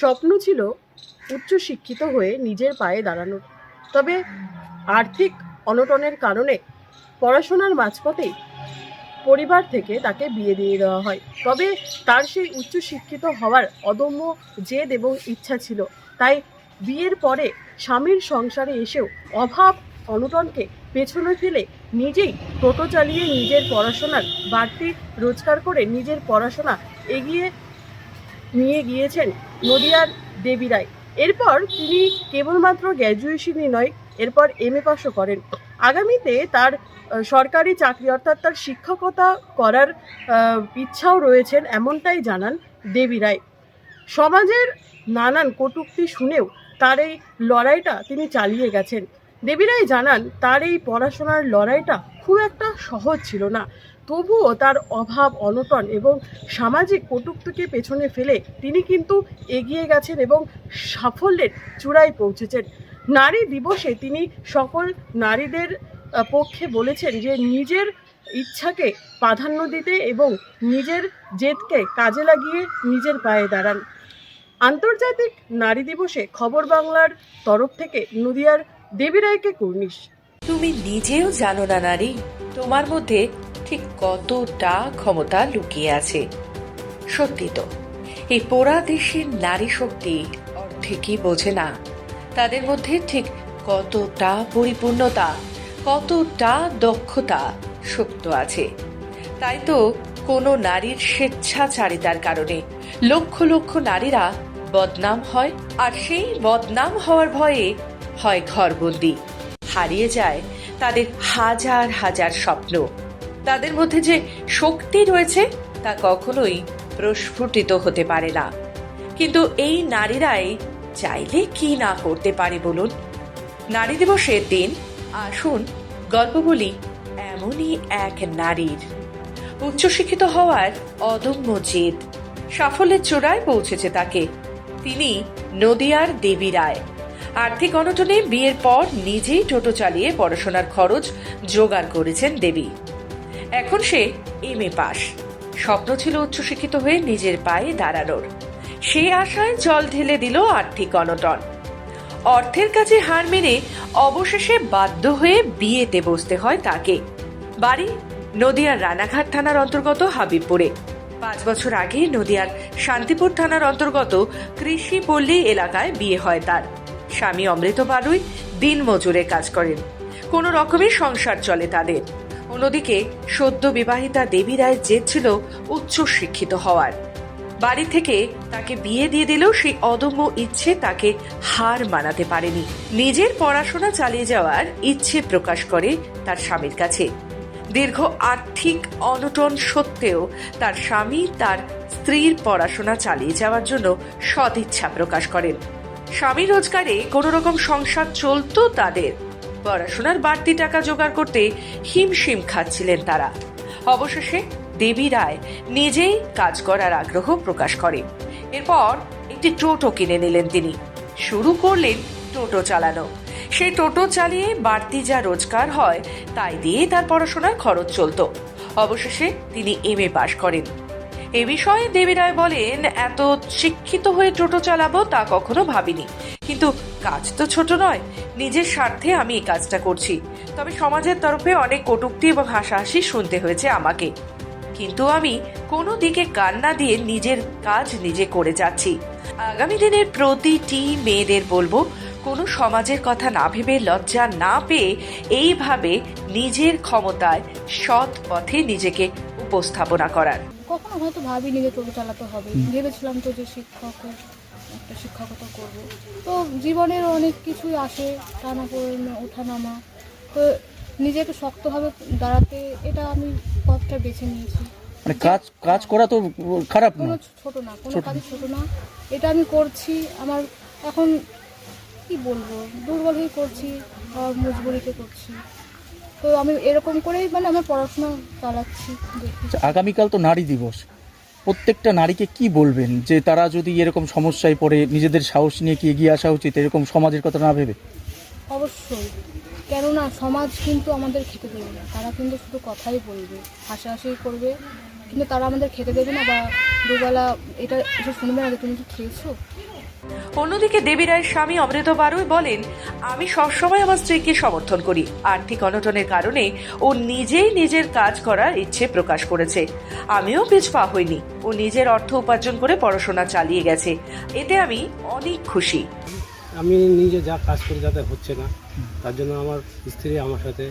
স্বপ্ন ছিল উচ্চশিক্ষিত হয়ে নিজের পায়ে দাঁড়ানোর। তবে আর্থিক অনটনের কারণে পড়াশোনার মাঝপথেই পরিবার থেকে তাকে বিয়ে দিয়ে দেওয়া হয়। তবে তার সেই উচ্চশিক্ষিত হওয়ার অদম্য জেদ এবং ইচ্ছা ছিল। তাই বিয়ের পরে স্বামীর সংসারে এসেও অভাব, অনটনকে পেছনে ফেলে নিজেই টোটো চালিয়ে নিজের পড়াশোনার বাড়তি রোজগার করে নিজের পড়াশোনা এগিয়ে নিয়ে গিয়েছেন নদিয়ার দেবী রায়। এরপর তিনি কেবলমাত্র গ্র্যাজুয়েশনই নয় এরপর এম এ পাশও করেন। আগামীতে তার সরকারি চাকরি অর্থাৎ তার শিক্ষকতা করার ইচ্ছাও রয়েছেন এমনটাই জানান দেবী রায়। সমাজের নানান কটূক্তি শুনেও তার এই লড়াইটা তিনি চালিয়ে গেছেন। দেবী রায় জানান, তার এই পড়াশোনার লড়াইটা খুব একটা সহজ ছিল না। তবুও তার অভাব, অনটন এবং সামাজিক কটূক্তিকে পেছনে ফেলে তিনি কিন্তু এগিয়ে গেছেন এবং সাফল্যের চূড়ায় পৌঁছেছেন। নারী দিবসে তিনি সকল নারীদের পক্ষে বলেছেন যে নিজের ইচ্ছাকে প্রাধান্য দিতে এবং নিজের জেদকে কাজে লাগিয়ে নিজের পায়ে দাঁড়ান। আন্তর্জাতিক নারী দিবসে খবর বাংলার তরফ থেকে নদিয়ার দেবী রায়কে কুর্নিশ। তুমি নিজেও জানো না নারী, তোমার মধ্যে ঠিক কতটা ক্ষমতা লুকিয়ে আছে? সত্যি তো, এই পোড়া দেশের নারী শক্তি কি বোঝে না। তাদের মধ্যে ঠিক কতটা পরিপূর্ণতা, কতটা দক্ষতা সুপ্ত আছে। তাই তো কোনো নারীর স্বেচ্ছাচারিতার কারণে লক্ষ লক্ষ নারীরা বদনাম হয় আর সেই বদনাম হওয়ার ভয়ে হয় ঘরবন্দি। হারিয়ে যায় তাদের হাজার হাজার স্বপ্ন। তাদের মধ্যে যে শক্তি রয়েছে তা কখনোই প্রস্ফুটিত হতে পারে না। কিন্তু এই নারীরাই চাইলে কি না করতে পারে বলুন? নারী দিবসের দিন আসুন, গল্প বলি এমনই এক নারীর। উচ্চশিক্ষিত হওয়ার অদম্য জেদ, সাফল্যের চূড়ায় পৌঁছেছে তাকে। তিনি নদিয়ার দেবী রায়। আর্থিক অনটনে বিয়ের পর নিজেই টোটো চালিয়ে পড়াশোনার খরচ জোগাড় করেছেন দেবী। এখন সে এম এ পাস। স্বপ্ন ছিল উচ্চশিক্ষিত হয়ে নিজের পায়ে দাঁড়ানোর। সে আশায় জল ঢেলে দিল আর্থিক অনটন। অর্থের কাছে হার মেনে অবশেষে বাধ্য হয়ে বিয়েতে বসতে হয় তাকে। বাড়ি নদিয়ার রানাঘাট থানার অন্তর্গত হাবিবপুরে। পাঁচ বছর আগে নদিয়ার শান্তিপুর থানার অন্তর্গত কৃষি পল্লী এলাকায় বিয়ে হয় তার। স্বামী অমৃত বারুই দিন মজুরে কাজ করেন। কোনো রকমের সংসার চলে তাদের। অন্যদিকে, সদ্য বিবাহিতা দেবী রায়ের জেদ ছিল উচ্চ শিক্ষিত হওয়ার। বাড়ি থেকে তাকে বিয়ে দিয়ে দিলেও সেই অদম্য ইচ্ছে তাকে হার মানাতে পারেনি। নিজের পড়াশোনা চালিয়ে যাওয়ার ইচ্ছে প্রকাশ করে তার স্বামীর কাছে। দীর্ঘ আর্থিক অনটন সত্ত্বেও তার স্বামী তার স্ত্রীর পড়াশোনা চালিয়ে যাওয়ার জন্য সদিচ্ছা প্রকাশ করেন। স্বামী রোজগারে কোনো রকম সংসার চলতো তাদের। পড়াশোনার বাড়তি টাকা জোগাড় করতে হিমশিম খাচ্ছিলেন তারা। অবশেষে দেবী রায় নিজেই কাজ করার আগ্রহ প্রকাশ করে এরপর একটি টোটো কিনে নিলেন তিনি। শুরু করলেন টোটো চালানো। সেই টোটো চালিয়ে বাড়তি যা রোজগার হয়, তাই দিয়ে তার পড়াশোনার খরচ চলতো। অবশেষে তিনি এম এ পাশ করেন। এ বিষয়ে দেবী রায় বলেন, এত শিক্ষিত হয়ে টোটো চালাবো তা কখনো ভাবিনি। কিন্তু কাজ তো ছোট নয় নিজের স্বার্থে আমি এই কাজটা করছি। তবে সমাজের তরফে অনেক কটূক্তি এবং হাসাহাসি শুনতে হয়েছে আমাকে। কিন্তু আমি কোনো দিকে কান না দিয়ে নিজের কাজ নিজে করে যাচ্ছি। আগামী দিনের প্রতিটি মেয়েদের বলব কোনো সমাজের কথা না ভেবে লজ্জা না পেয়ে এইভাবে নিজের ক্ষমতায় সৎ পথে নিজেকে উপস্থাপনা করার। কখনো হয়তো ভাবিনি যে টোটো চালাতে হবে। ভেবেছিলাম তো যে শিক্ষক একটা শিক্ষকতা করব। তো জীবনের অনেক কিছুই আসে টানা পড়ে ওঠানামা। তো নিজেকে শক্তভাবে দাঁড়াতে এটা আমি পথটা বেছে নিয়েছি। মানে কাজ কাজ করা তো খারাপ কোনো না ছোট না। কোনো কাজই ছোট না। এটা আমি করছি আমার এখন কি বলব দুর্বল হয়ে করছি আর মজবুরিতে করছি তো আমি এরকম করেই মানে আমার পড়াশোনা চালাচ্ছি। আচ্ছা, আগামীকাল তো নারী দিবস। প্রত্যেকটা নারীকে কি বলবেন? যে তারা যদি এরকম সমস্যায় পড়ে, নিজেদের সাহস নিয়ে কি এগিয়ে আসা উচিত? এরকম সমাজের কথা না ভেবে? অবশ্যই। কেননা সমাজ কিন্তু আমাদের খেতে দেবে না। তারা কিন্তু শুধু কথাই বলবে হাসাহাসি করবে। কিন্তু তারা আমাদের খেতে দেবে না বা দুবেলা এটা এসে শুনবে না যে তুমি কি খেয়েছো? অন্যদিকে দেবী রায়ের স্বামী অমৃত বারুই বলেন, আমি সবসময় আমার স্ত্রীকে সমর্থন করি আর্থিক অনটনের কারণে ও নিজেই নিজের কাজ করার ইচ্ছে প্রকাশ করেছে। আমিও পিছপা হইনি, ও নিজের অর্থ উপার্জন করে পড়াশোনা চালিয়ে গেছে। এতে আমি অনেক খুশি। আমি নিজে যা কাজ করি যাতে হচ্ছে না। তার জন্য আমার স্ত্রী আমার সাথে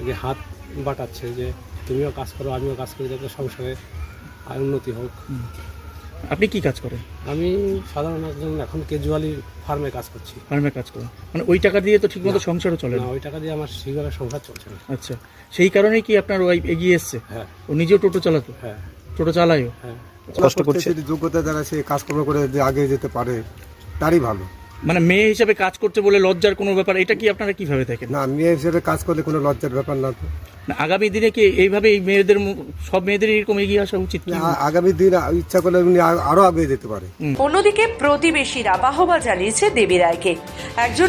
আগে হাত বাটাচ্ছে যে, তুমিও কাজ করো, আমিও কাজ করি, যাতে সংসারে আর উন্নতি হোক। আপনি কি কাজ করেন? আমি সাধারণ একজন এখন কেজুয়ালি ফার্মে কাজ করছি। ফার্মে কাজ করেন। মানে ওই টাকা দিয়ে তো ঠিকমতো সংসারও চলে না? ওই টাকা দিয়ে আমার সেইভাবে সংসার চলছে না। আচ্ছা সেই কারণে কি আপনার ওয়াইফ এগিয়ে এসছে? হ্যাঁ। ও নিজেও টোটো চালাতো? হ্যাঁ। টোটো চালায়ও? হ্যাঁ। কষ্ট করছে। যদি যোগ্যতা দ্বারা সে কাজকর্ম করে যে আগে যেতে পারে তারই ভালো। মানে মেয়ে হিসাবে কাজ করতে বলে লজ্জার কোনো ব্যাপার এটা কি আপনারা কীভাবে দেখেন? না মেয়ে হিসেবে কাজ করলে কোনো লজ্জার ব্যাপার না তো। না, আগামী দিনে কি এইভাবে এই মেয়েদের মু- সব মেয়েদের এরকম এগিয়ে আসা উচিত কি? আ- আগামী দিন ইচ্ছা করলে উনি আ- আরও আগে যেতে পারে। অন্যদিকে প্রতিবেশীরা বাহবা জানিয়েছে দেবী রায়কে। একজন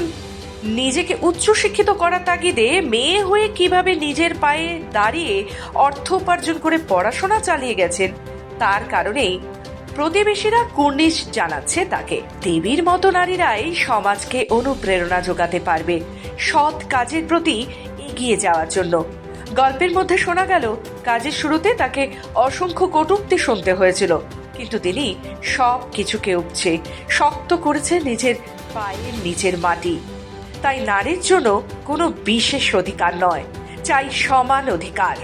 নিজেকে উচ্চশিক্ষিত করার তাগিদে মেয়ে হয়ে কীভাবে নিজের পায়ে দাঁড়িয়ে অর্থ উপার্জন করে পড়াশোনা চালিয়ে গেছেন তার কারণেই প্রতিবেশীরা কুর্নিশ জানাচ্ছে তাকে। দেবীর মতো নারীরাই সমাজকে অনুপ্রেরণা যোগাতে পারবে। সৎ কাজের প্রতি এগিয়ে যাওয়ার জন্য। গল্পের মধ্যে শোনা গেল, কাজের শুরুতে তাকে অসংখ্য কটূক্তি শুনতে হয়েছিল। কিন্তু তিনি সব কিছুকে উপচে, শক্ত করেছে নিজের পায়ের নিচের মাটি। তাই নারীর জন্য কোনো বিশেষ অধিকার নয়, চাই সমান অধিকার।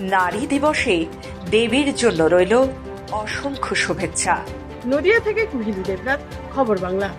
নারী দিবসে দেবীর জন্য রইল অসংখ্য শুভেচ্ছা। নদিয়া থেকে কুহিলি দেবনাথ খবর বাংলা।